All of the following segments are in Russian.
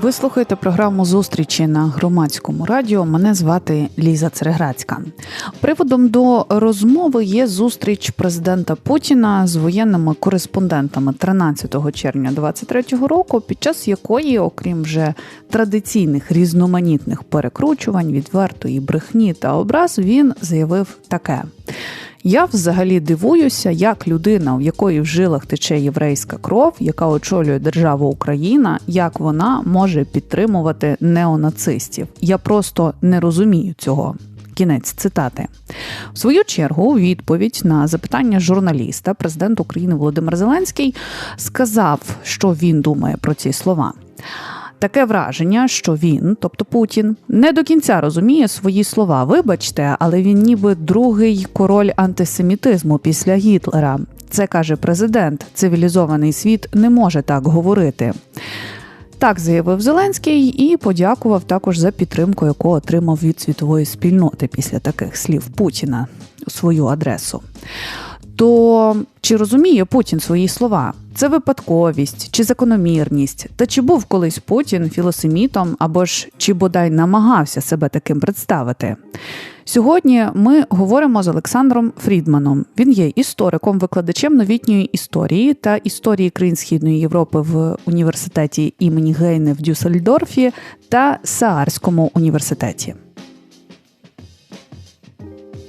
Ви слухаєте програму зустрічі на громадському радіо. Мене звати Ліза Цереграцька. Приводом до розмови є зустріч президента Путіна з воєнними кореспондентами 13 червня 2023 року, під час якої, окрім вже традиційних різноманітних перекручувань, відвертої брехні та образ, він заявив таке. Я взагалі дивуюся, як людина, в якої в жилах тече єврейська кров, яка очолює державу Україна, як вона може підтримувати неонацистів. Я просто не розумію цього. Кінець цитати в свою чергу. у Відповідь на запитання журналіста, президент України Володимир Зеленський сказав, що він думає про ці слова. Таке враження, що він, тобто Путін, не до кінця розуміє свої слова. Вибачте, але він ніби другий король антисемітизму після Гітлера. Це каже президент. Цивілізований світ не може так говорити. Так заявив Зеленський і подякував також за підтримку, яку отримав від світової спільноти після таких слів Путіна свою адресу. То чи розуміє Путін свої слова? Це випадковість чи закономірність? Та чи був колись Путін філосемітом або ж чи бодай намагався себе таким представити? Сьогодні ми говоримо з Олександром Фрідманом. Він є істориком, викладачем новітньої історії та історії країн Східної Європи в університеті імені Гейне в Дюссельдорфі та Саарському університеті.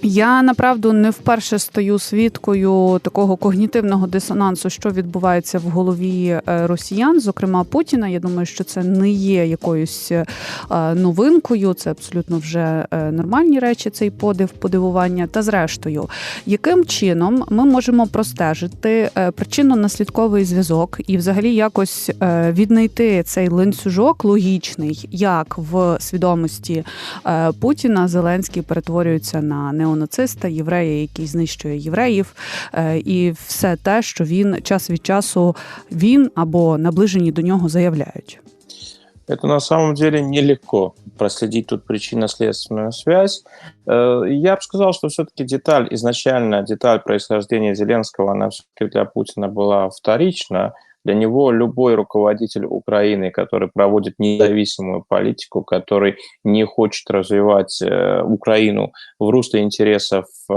Я направду не вперше стаю свідкою такого когнітивного дисонансу, що відбувається в голові е, росіян, зокрема Путіна. Я думаю, що це не є якоюсь е, новинкою. Це абсолютно вже е, нормальні речі. Цей подив, подивування. Та зрештою, яким чином ми можемо простежити причинно-наслідковий зв'язок і, взагалі, якось віднайти цей ланцюжок логічний, як в свідомості Путіна Зеленський перетворюється на неонацистів неонациста, єврея, який знищує євреїв, і все те, що він час від часу він або наближені до нього заявляють. Это на самом деле нелегко проследить тут причинно-следственную связь. Э, я бы сказал, что все-таки деталь, изначально деталь происхождения Зеленского, она все-таки для Путина была вторична. Для него любой руководитель Украины, который проводит независимую политику, который не хочет развивать э, Украину в русле интересов э,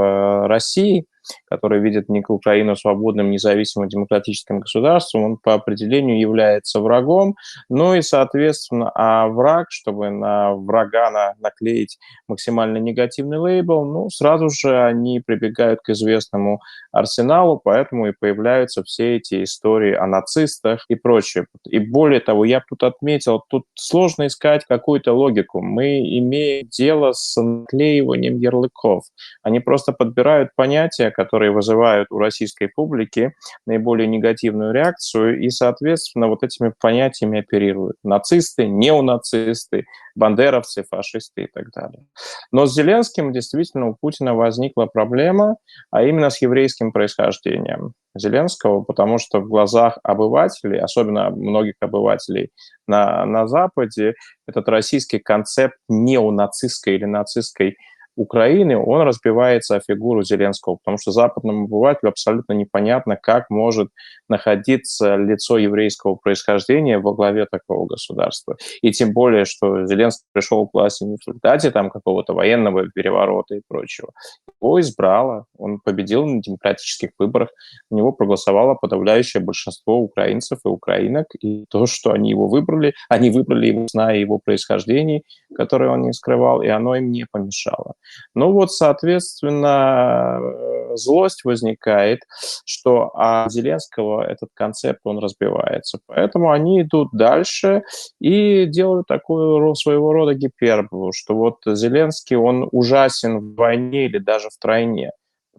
России – который видит Украину свободным, независимым, демократическим государством, он по определению является врагом. Ну и, соответственно, а враг, чтобы на врага на, наклеить максимально негативный лейбл, ну, сразу же они прибегают к известному арсеналу, поэтому и появляются все эти истории о нацистах и прочее. И более того, я тут отметил, тут сложно искать какую-то логику. Мы имеем дело с наклеиванием ярлыков. Они просто подбирают понятия, которые вызывают у российской публики наиболее негативную реакцию, и, соответственно, вот этими понятиями оперируют. Нацисты, неонацисты, бандеровцы, фашисты и так далее. Но с Зеленским действительно у Путина возникла проблема, а именно с еврейским происхождением Зеленского, потому что в глазах обывателей, особенно многих обывателей на, на Западе, этот российский концепт неонацистской или нацистской Украины, он разбивается о фигуру Зеленского, потому что западному обывателю абсолютно непонятно, как может находиться лицо еврейского происхождения во главе такого государства. И тем более, что Зеленский пришел к власти не в результате там какого-то военного переворота и прочего. Его избрало, он победил на демократических выборах, у него проголосовало подавляющее большинство украинцев и украинок, и то, что они его выбрали, они выбрали его, зная его происхождение, которое он не скрывал, и оно им не помешало. Ну вот, соответственно, злость возникает, что а Зеленского этот концепт, он разбивается. Поэтому они идут дальше и делают такую своего рода гиперболу, что вот Зеленский, он ужасен в войне или даже в тройне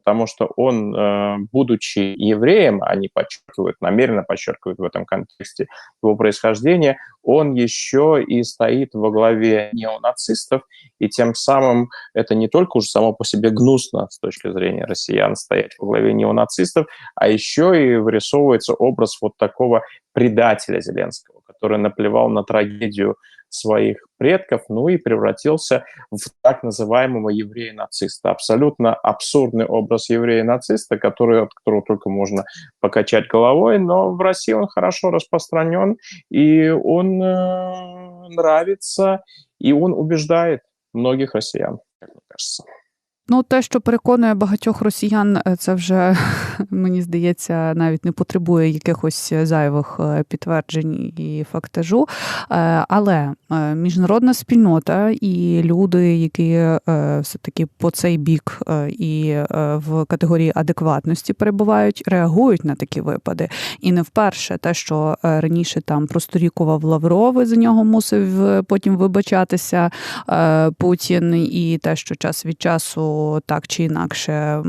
потому что он, э, будучи евреем, они подчеркивают, намеренно подчеркивают в этом контексте его происхождение, он еще и стоит во главе неонацистов, и тем самым это не только уже само по себе гнусно с точки зрения россиян стоять во главе неонацистов, а еще и вырисовывается образ вот такого предателя Зеленского, который наплевал на трагедию своих предков, ну и превратился в так называемого еврея-нациста. Абсолютно абсурдный образ еврея-нациста, который, от которого только можно покачать головой, но в России он хорошо распространен, и он э, нравится, и он убеждает многих россиян, как мне кажется. Ну, те, що переконує багатьох росіян, е, це вже мені здається, навіть не потребує якихось зайвих е, підтверджень і фактажу. Е, але міжнародна спільнота і люди, які все таки по цей бік і в категорії адекватності перебувають, реагують на такі випади. І не вперше те, що раніше там просторікував Лавров, і за нього мусив потім вибачатися Путін, і те, що час від часу так чи інакше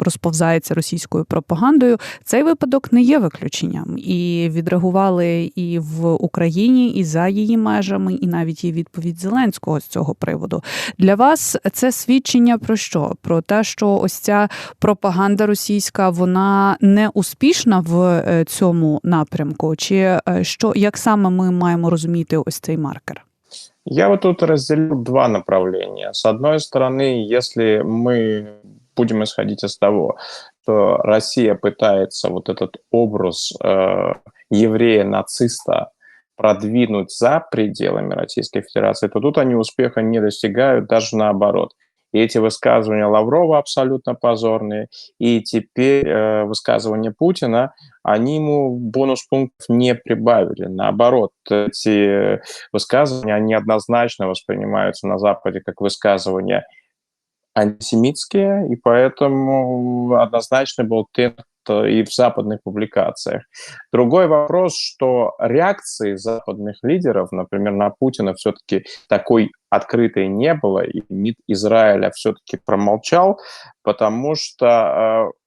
розповзається російською пропагандою. Цей випадок не є виключенням, і відреагували і в Україні, і за її межами, і навіть є відповідь Зеленського з цього приводу. Для вас це свідчення про що? Про те, що ось ця пропаганда російська вона не успішна в е, цьому напрямку, чи е, що як саме ми маємо розуміти ось цей маркер? Я вот тут разделил два направления. С одной стороны, если мы будем исходить из того, что Россия пытается вот этот образ э, еврея-нациста продвинуть за пределами Российской Федерации, то тут они успеха не достигают, даже наоборот. И эти высказывания Лаврова абсолютно позорные, и теперь э, высказывания Путина, они ему бонус пунктов не прибавили. Наоборот, эти высказывания, они однозначно воспринимаются на Западе как высказывания антисемитские, и поэтому однозначно был тренд и в западных публикациях. Другой вопрос, что реакции западных лидеров, например, на Путина все-таки такой открытой не было, и МИД Израиля все-таки промолчал, потому что э,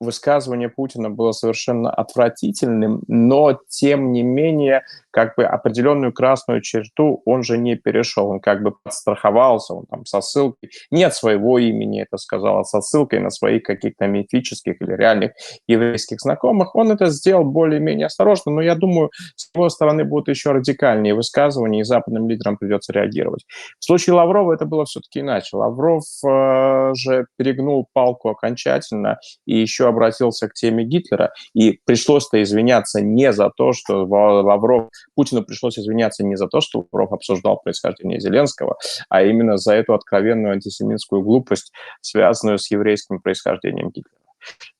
высказывание Путина было совершенно отвратительным, но тем не менее, как бы определенную красную черту он же не перешел, он как бы подстраховался, он там со ссылкой, не от своего имени это сказал, а со ссылкой на своих каких-то мифических или реальных еврейских знакомых, он это сделал более-менее осторожно, но я думаю, с его стороны будут еще радикальнее высказывания, и западным лидерам придется реагировать. В случае Лаврова это было все-таки иначе. Лавров э, же перегнул палку окончательно и еще обратился к теме Гитлера, и пришлось-то извиняться не за то, что Лавров, Путину пришлось извиняться не за то, что Лавров обсуждал происхождение Зеленского, а именно за эту откровенную антисемитскую глупость, связанную с еврейским происхождением Гитлера.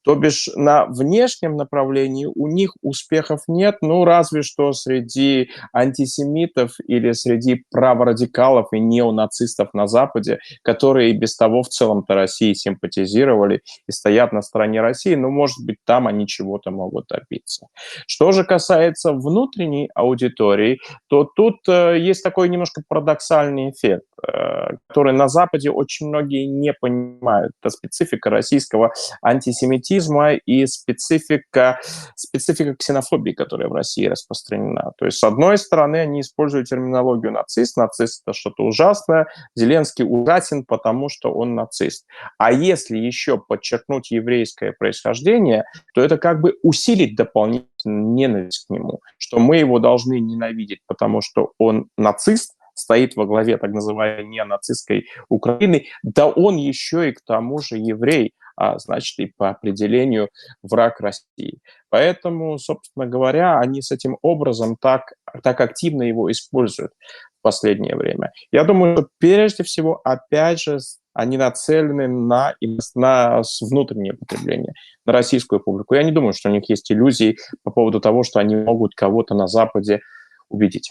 То бишь на внешнем направлении у них успехов нет, ну разве что среди антисемитов или среди праворадикалов и неонацистов на Западе, которые и без того в целом-то России симпатизировали и стоят на стороне России, ну может быть там они чего-то могут добиться. Что же касается внутренней аудитории, то тут э, есть такой немножко парадоксальный эффект, э, который на Западе очень многие не понимают. Это специфика российского антисемитизма антисемитизма и специфика, специфика ксенофобии, которая в России распространена. То есть, с одной стороны, они используют терминологию нацист. Нацист – это что-то ужасное. Зеленский ужасен, потому что он нацист. А если еще подчеркнуть еврейское происхождение, то это как бы усилить дополнительно ненависть к нему, что мы его должны ненавидеть, потому что он нацист, стоит во главе так называемой неонацистской Украины, да он еще и к тому же еврей, а значит и по определению враг России. Поэтому, собственно говоря, они с этим образом так, так активно его используют в последнее время. Я думаю, что прежде всего, опять же, они нацелены на, на внутреннее потребление, на российскую публику. Я не думаю, что у них есть иллюзии по поводу того, что они могут кого-то на Западе убедить.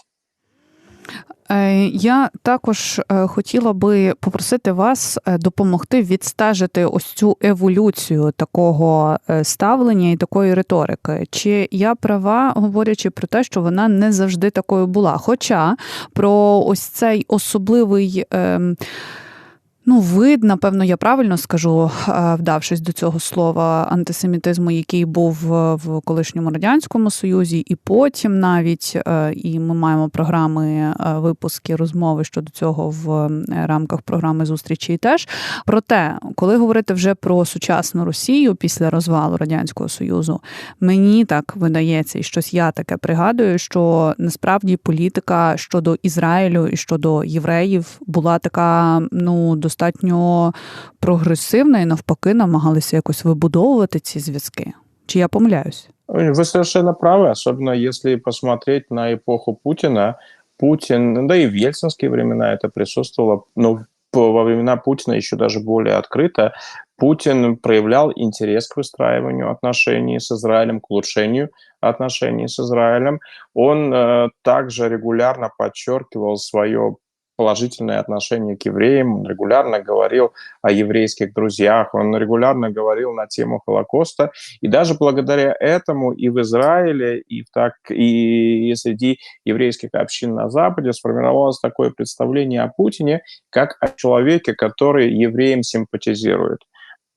Е, я також е, хотіла би попросити вас е, допомогти відстежити ось цю еволюцію такого ставлення і такої риторики. Чи я права, говорячи про те, що вона не завжди такою була? Хоча про ось цей особливий. Ну, вид, напевно, я правильно скажу, е, вдавшись до цього слова, антисемітизму, який був в колишньому радянському союзі, і потім навіть е, і ми маємо програми, е, випуски, розмови щодо цього в рамках програми зустрічі. Теж проте, коли говорити вже про сучасну Росію після розвалу радянського союзу, мені так видається, і щось я таке пригадую, що насправді політика щодо Ізраїлю і щодо євреїв була така, ну достатньо прогресивна і навпаки намагалися якось вибудовувати ці зв'язки. Чи я помиляюсь? Вы совершенно правы, особенно если посмотреть на эпоху Путина. Путин, да и в ельцинские времена это присутствовало, но во времена Путина еще даже более открыто. Путин проявлял интерес к выстраиванию отношений с Израилем, к улучшению отношений с Израилем. Он э, также регулярно подчеркивал свое положительное отношение к евреям, он регулярно говорил о еврейских друзьях, он регулярно говорил на тему Холокоста, и даже благодаря этому и в Израиле, и, так, и среди еврейских общин на Западе сформировалось такое представление о Путине как о человеке, который евреям симпатизирует.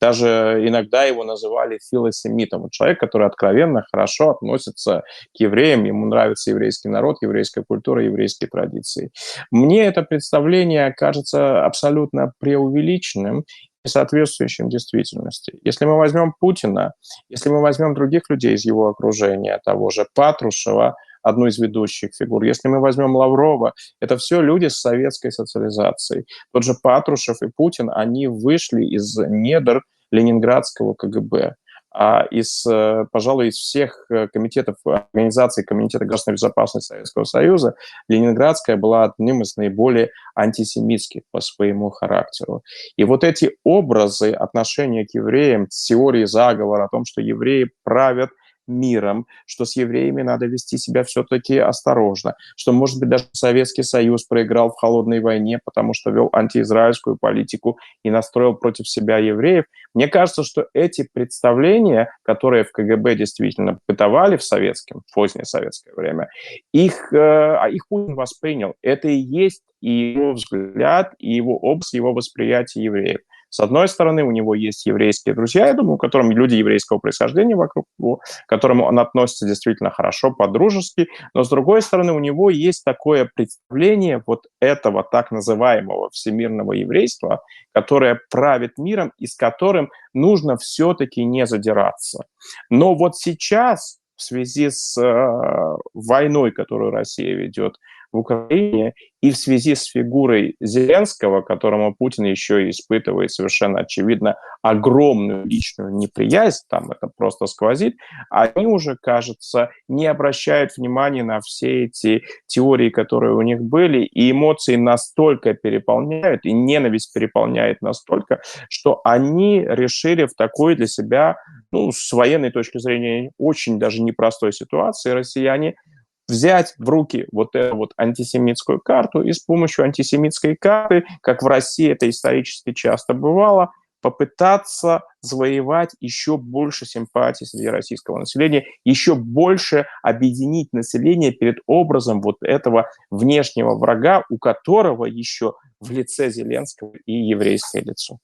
Даже иногда его называли филосемитом. Человек, который откровенно хорошо относится к евреям, ему нравится еврейский народ, еврейская культура, еврейские традиции. Мне это представление кажется абсолютно преувеличенным и соответствующим действительности. Если мы возьмем Путина, если мы возьмем других людей из его окружения, того же Патрушева, одну из ведущих фигур. Если мы возьмем Лаврова, это все люди с советской социализацией. Тот же Патрушев и Путин, они вышли из недр ленинградского КГБ. А из, э, пожалуй, из всех э, комитетов организации Комитета государственной безопасности Советского Союза, Ленинградская была одним из наиболее антисемитских по своему характеру. И вот эти образы отношения к евреям, теории заговора о том, что евреи правят миром, что с евреями надо вести себя все-таки осторожно, что, может быть, даже Советский Союз проиграл в холодной войне, потому что вел антиизраильскую политику и настроил против себя евреев. Мне кажется, что эти представления, которые в КГБ действительно бытовали в советском, в позднее советское время, их, э, а их Путин воспринял. Это и есть и его взгляд, и его образ, его восприятие евреев. С одной стороны, у него есть еврейские друзья, я думаю, которым люди еврейского происхождения вокруг него, к которому он относится действительно хорошо, по-дружески, но с другой стороны, у него есть такое представление вот этого так называемого всемирного еврейства, которое правит миром и с которым нужно все-таки не задираться. Но вот сейчас в связи с э, войной, которую Россия ведет в Украине, и в связи с фигурой Зеленского, которому Путин еще и испытывает совершенно очевидно огромную личную неприязнь, там это просто сквозит, они уже, кажется, не обращают внимания на все эти теории, которые у них были, и эмоции настолько переполняют, и ненависть переполняет настолько, что они решили в такой для себя, ну, с военной точки зрения, очень даже непростой ситуации россияне взять в руки вот эту вот антисемитскую карту и с помощью антисемитской карты, как в России это исторически часто бывало, попытаться завоевать еще больше симпатий среди российского населения, еще больше объединить население перед образом вот этого внешнего врага, у которого еще в лице Зеленского и еврейское лицо.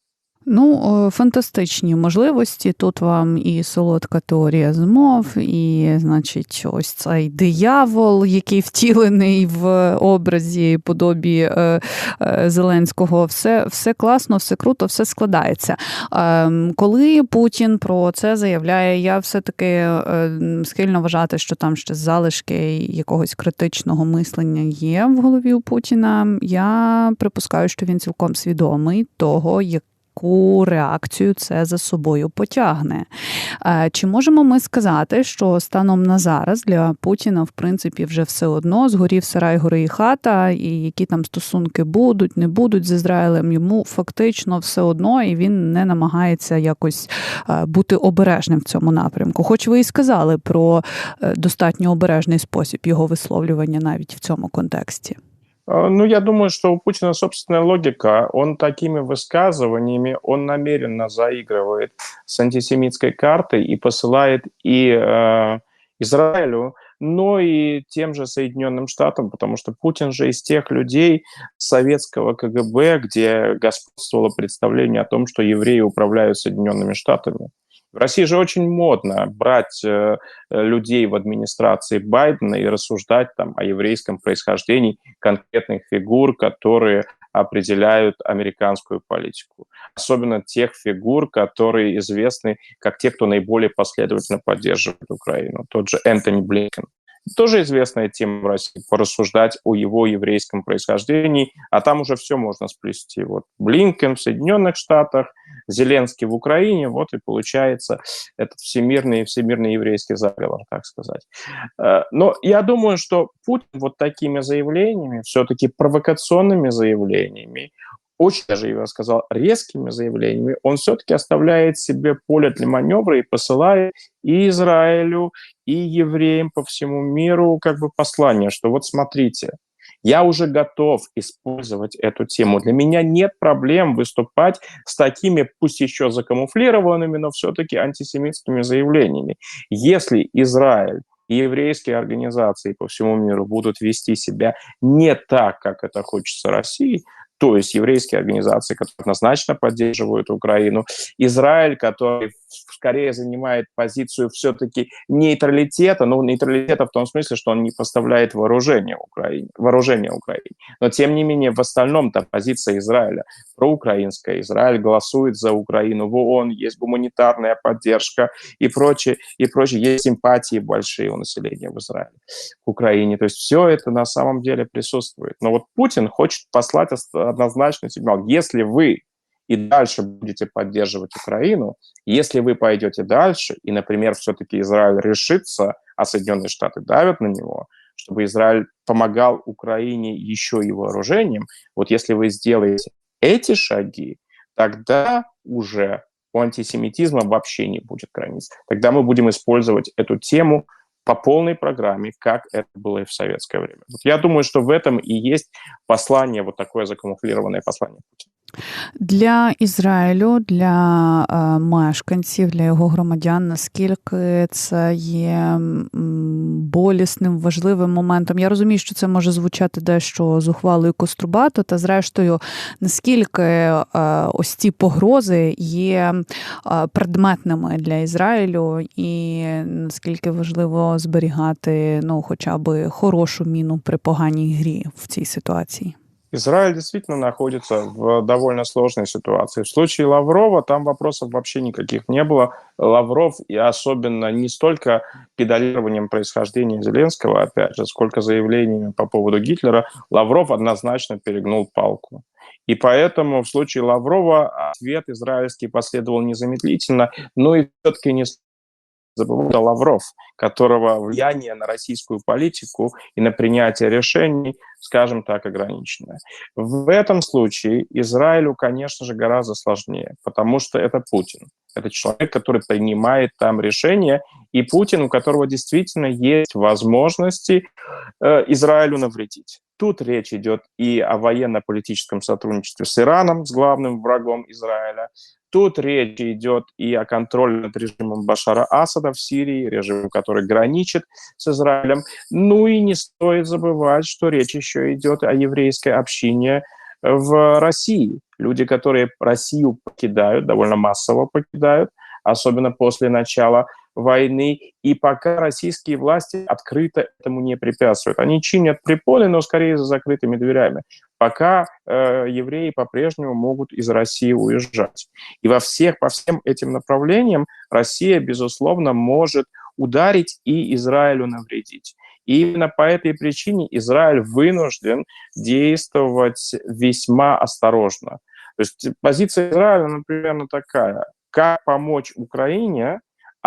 Ну, фантастичні можливості. Тут вам і солодка теорія змов, і, значить, ось цей диявол, який втілений в образі подобі е, е, Зеленського. Все все класно, все круто, все складається. Е, коли Путін про це заявляє, я все-таки е, схильно вважати, що там ще залишки якогось критичного мислення є в голові у Путіна. Я припускаю, що він цілком свідомий того, як яку реакцію це за собою потягне. Е, чи можемо ми сказати, що станом на зараз для Путіна, в принципі, вже все одно згорів сарай, гори і хата, і які там стосунки будуть, не будуть з Ізраїлем, йому фактично все одно, і він не намагається якось е, бути обережним в цьому напрямку. Хоч ви і сказали про е, достатньо обережний спосіб його висловлювання навіть в цьому контексті. А, ну, я думаю, что у Путина собственная логика. Он такими высказываниями, он намеренно заигрывает с антисемитской картой и посылает и э, Израилю но и тем же Соединенным Штатам, потому что Путин же из тех людей советского КГБ, где господствовало представление о том, что евреи управляют Соединенными Штатами. В России же очень модно брать э, людей в администрации Байдена и рассуждать там о еврейском происхождении конкретных фигур, которые определяют американскую политику. Особенно тех фигур, которые известны как те, кто наиболее последовательно поддерживает Украину. Тот же Энтони Блинкен. Тоже известная тема в России, порассуждать о его еврейском происхождении, а там уже все можно сплести. Вот Блинкен в Соединенных Штатах, Зеленский в Украине, вот и получается этот всемирный, всемирный еврейский заговор, так сказать. Э, но я думаю, что Путин вот такими заявлениями, все-таки провокационными заявлениями, очень даже, я сказал, резкими заявлениями, он все-таки оставляет себе поле для маневра и посылает и Израилю, и евреям по всему миру как бы послание, что вот смотрите, я уже готов использовать эту тему. Для меня нет проблем выступать с такими, пусть еще закамуфлированными, но все-таки антисемитскими заявлениями. Если Израиль и еврейские организации по всему миру будут вести себя не так, как это хочется России, то есть еврейские организации, которые однозначно поддерживают Украину, Израиль, который скорее занимает позицию все-таки нейтралитета, но нейтралитета в том смысле, что он не поставляет вооружение Украине, вооружение Украине. Но тем не менее в остальном-то позиция Израиля проукраинская. Израиль голосует за Украину в ООН, есть гуманитарная поддержка и прочее, и прочее. Есть симпатии большие у населения в Израиле к Украине. То есть все это на самом деле присутствует. Но вот Путин хочет послать однозначный сигнал. Если вы и дальше будете поддерживать Украину, если вы пойдете дальше, и, например, все-таки Израиль решится, а Соединенные Штаты давят на него, чтобы Израиль помогал Украине еще и вооружением, вот если вы сделаете эти шаги, тогда уже у антисемитизма вообще не будет границ. Тогда мы будем использовать эту тему по полной программе, как это было и в советское время. Вот я думаю, что в этом и есть послание, вот такое закамуфлированное послание Путина. Для Ізраїлю, для е, мешканців, для його громадян, наскільки це є болісним, важливим моментом. Я розумію, що це може звучати дещо зухвало і кострубато, та зрештою, наскільки е, ось ці погрози є е, предметними для Ізраїлю, і наскільки важливо зберігати ну, хоча б хорошу міну при поганій грі в цій ситуації. Израиль действительно находится в довольно сложной ситуации. В случае Лаврова там вопросов вообще никаких не было. Лавров и особенно не столько педалированием происхождения Зеленского, опять же, сколько заявлениями по поводу Гитлера, Лавров однозначно перегнул палку. И поэтому в случае Лаврова ответ израильский последовал незамедлительно, но и все-таки не забывать Лавров, которого влияние на российскую политику и на принятие решений, скажем так, ограниченное. В этом случае Израилю, конечно же, гораздо сложнее, потому что это Путин. Это человек, который принимает там решения, и Путин, у которого действительно есть возможности э, Израилю навредить. Тут речь идет и о военно-политическом сотрудничестве с Ираном, с главным врагом Израиля, Тут речь идет и о контроле над режимом Башара Асада в Сирии, режимом, который граничит с Израилем. Ну и не стоит забывать, что речь еще идет о еврейской общине в России. Люди, которые Россию покидают, довольно массово покидают, особенно после начала войны, и пока российские власти открыто этому не препятствуют. Они чинят препоны, но скорее за закрытыми дверями. Пока э, евреи по-прежнему могут из России уезжать. И во всех, по всем этим направлениям Россия, безусловно, может ударить и Израилю навредить. И именно по этой причине Израиль вынужден действовать весьма осторожно. То есть позиция Израиля, например, такая. Как помочь Украине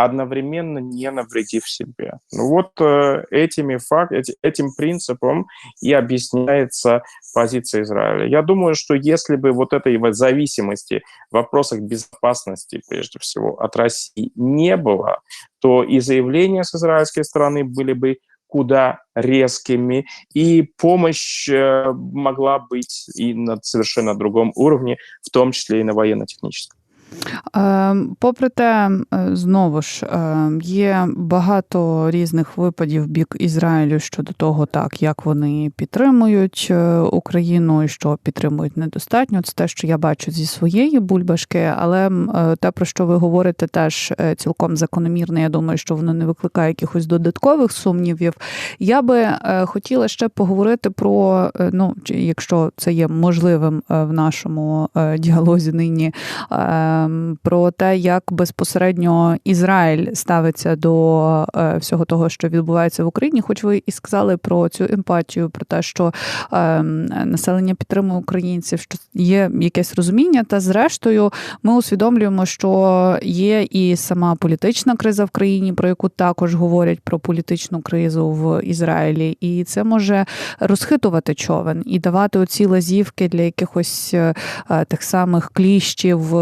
одновременно не навредив себе. Ну вот э, этими факт, эти, этим принципом и объясняется позиция Израиля. Я думаю, что если бы вот этой вот зависимости в вопросах безопасности, прежде всего, от России не было, то и заявления с израильской стороны были бы куда резкими, и помощь э, могла быть и на совершенно другом уровне, в том числе и на военно-техническом. Ем, попри те, е, знову ж ем, є багато різних випадів бік Ізраїлю щодо того, так як вони підтримують е, Україну і що підтримують недостатньо. Це те, що я бачу зі своєї бульбашки, але е, те, про що ви говорите, теж цілком закономірне. Я думаю, що воно не викликає якихось додаткових сумнівів. Я би хотіла ще поговорити про ну, якщо це є можливим в нашому діалозі нині. Ем, про те, як безпосередньо Ізраїль ставиться до е, всього того, що відбувається в Україні. Хоч ви і сказали про цю емпатію, про те, що ем, населення підтримує українців, що є якесь розуміння. Та зрештою, ми усвідомлюємо, що є і сама політична криза в країні, про яку також говорять про політичну кризу в Ізраїлі, і це може розхитувати човен і давати оці лазівки для якихось е, тих самих кліщів,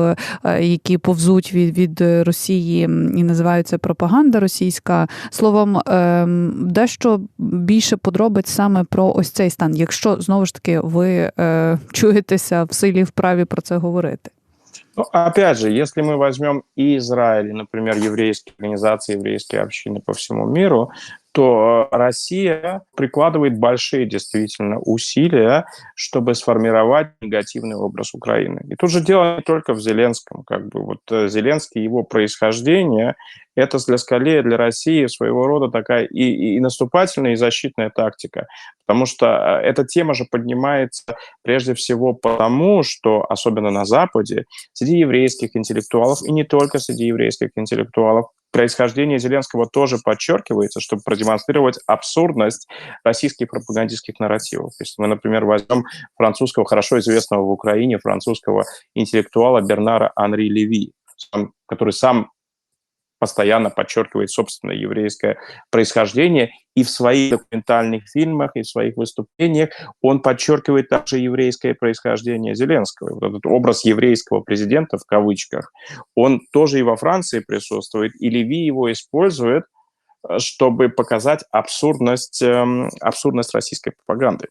Е, які повзуть від від Росії і називаються пропаганда російська. Словом, ем, дещо більше подробиць саме про ось цей стан, якщо знову ж таки ви е, чуєтеся в силі вправі про це говорити. Ну, опять же, если мы возьмем и Израиль, например, еврейские организации, еврейские общины по всему миру, то Россия прикладывает большие действительно усилия, чтобы сформировать негативный образ Украины. И тут же дело не только в Зеленском. Как бы вот э, Зеленский, его происхождение, это для скорее для России своего рода такая и, и наступательная, и защитная тактика. Потому что э, эта тема же поднимается прежде всего потому, что, особенно на Западе, среди еврейских интеллектуалов, и не только среди еврейских интеллектуалов, происхождение Зеленского тоже подчеркивается, чтобы продемонстрировать абсурдность российских пропагандистских нарративов. Если мы, например, возьмем французского, хорошо известного в Украине, французского интеллектуала Бернара Анри Леви, который сам постоянно подчеркивает собственное еврейское происхождение, и в своих документальных фильмах, и в своих выступлениях он подчеркивает также еврейское происхождение Зеленского. Вот этот образ еврейского президента, в кавычках, он тоже и во Франции присутствует, и Леви его использует, э, чтобы показать абсурдность, эм, абсурдность российской пропаганды.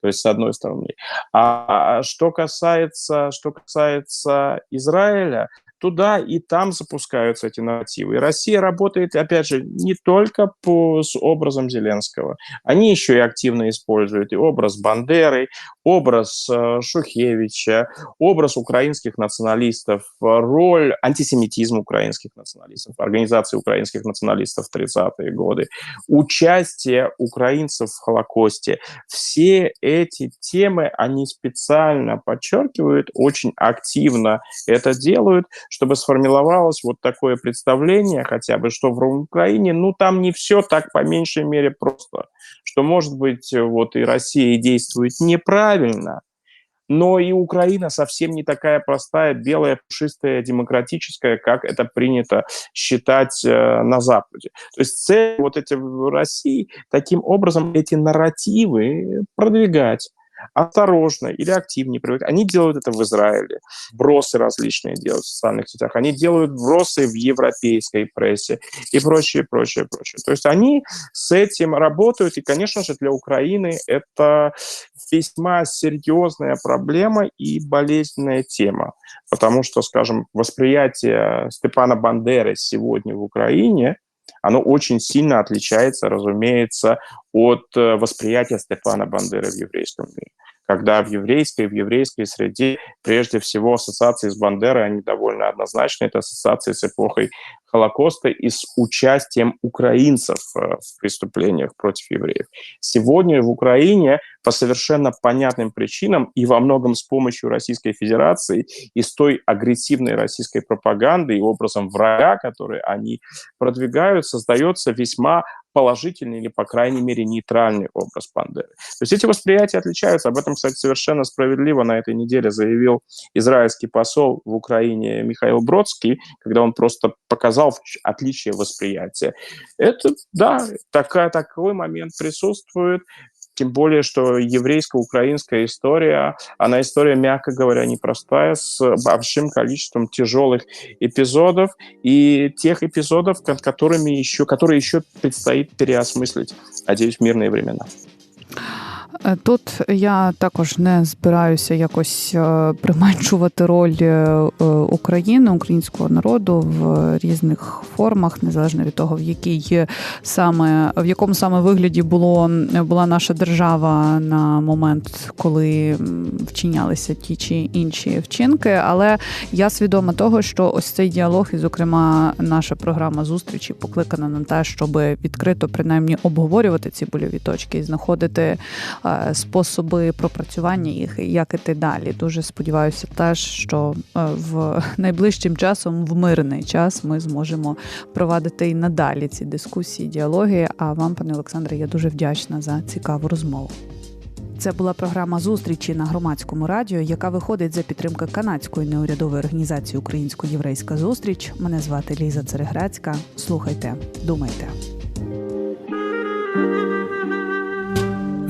То есть, с одной стороны. А что касается, что касается Израиля, туда и там запускаются эти нарративы. И Россия работает, опять же, не только по, с образом Зеленского. Они еще и активно используют и образ Бандеры, образ э, Шухевича, образ украинских националистов, роль антисемитизма украинских националистов, организации украинских националистов в 30-е годы, участие украинцев в Холокосте. Все эти темы они специально подчеркивают, очень активно это делают, чтобы сформировалось вот такое представление хотя бы, что в Украине, ну, там не все так по меньшей мере просто, что, может быть, вот и Россия действует неправильно, но и Украина совсем не такая простая, белая, пушистая, демократическая, как это принято считать э, на Западе. То есть цель вот эти в России таким образом эти нарративы продвигать осторожно или активнее привыкать. Они делают это в Израиле, бросы различные делают в социальных сетях, они делают бросы в европейской прессе и прочее, прочее, прочее. То есть они с этим работают, и, конечно же, для Украины это весьма серьезная проблема и болезненная тема, потому что, скажем, восприятие Степана Бандеры сегодня в Украине – оно очень сильно отличается, разумеется, от э, восприятия Стефана Бандеры в еврейском мире. Когда в еврейской, в еврейской среде прежде всего ассоциации с Бандерой, они довольно однозначны, это ассоциации с эпохой Холокоста и с участием украинцев э, в преступлениях против евреев. Сегодня в Украине по совершенно понятным причинам и во многом с помощью Российской Федерации и с той агрессивной российской пропаганды и образом врага, который они продвигают, создается весьма положительный или, по крайней мере, нейтральный образ Бандеры. То есть эти восприятия отличаются. Об этом, кстати, совершенно справедливо на этой неделе заявил израильский посол в Украине Михаил Бродский, когда он просто показал отличие восприятия. Это, да, такая, такой момент присутствует. Тем более, что еврейско-украинская история, она история, мягко говоря, непростая, с большим количеством тяжелых эпизодов и тех эпизодов, которыми еще, которые еще предстоит переосмыслить, надеюсь, в мирные времена. Е, Тут я також не збираюся якось е, применшувати роль е, України, українського народу в різних формах, незалежно від того, в якій саме в якому саме вигляді було була наша держава на момент, коли вчинялися ті чи інші вчинки. Але я свідома того, що ось цей діалог, і зокрема наша програма зустрічі покликана на те, щоб відкрито принаймні обговорювати ці больові точки і знаходити способи пропрацювання їх як іти далі. Дуже сподіваюся, теж що е, в найближчим часом, в мирний час, ми зможемо провадити і надалі ці дискусії, діалоги. А вам, пане Олександре, я дуже вдячна за цікаву розмову. Це була програма зустрічі на громадському радіо, яка виходить за підтримки канадської неурядової організації Українсько-єврейська зустріч. Мене звати Ліза Цереграцька. Слухайте, думайте.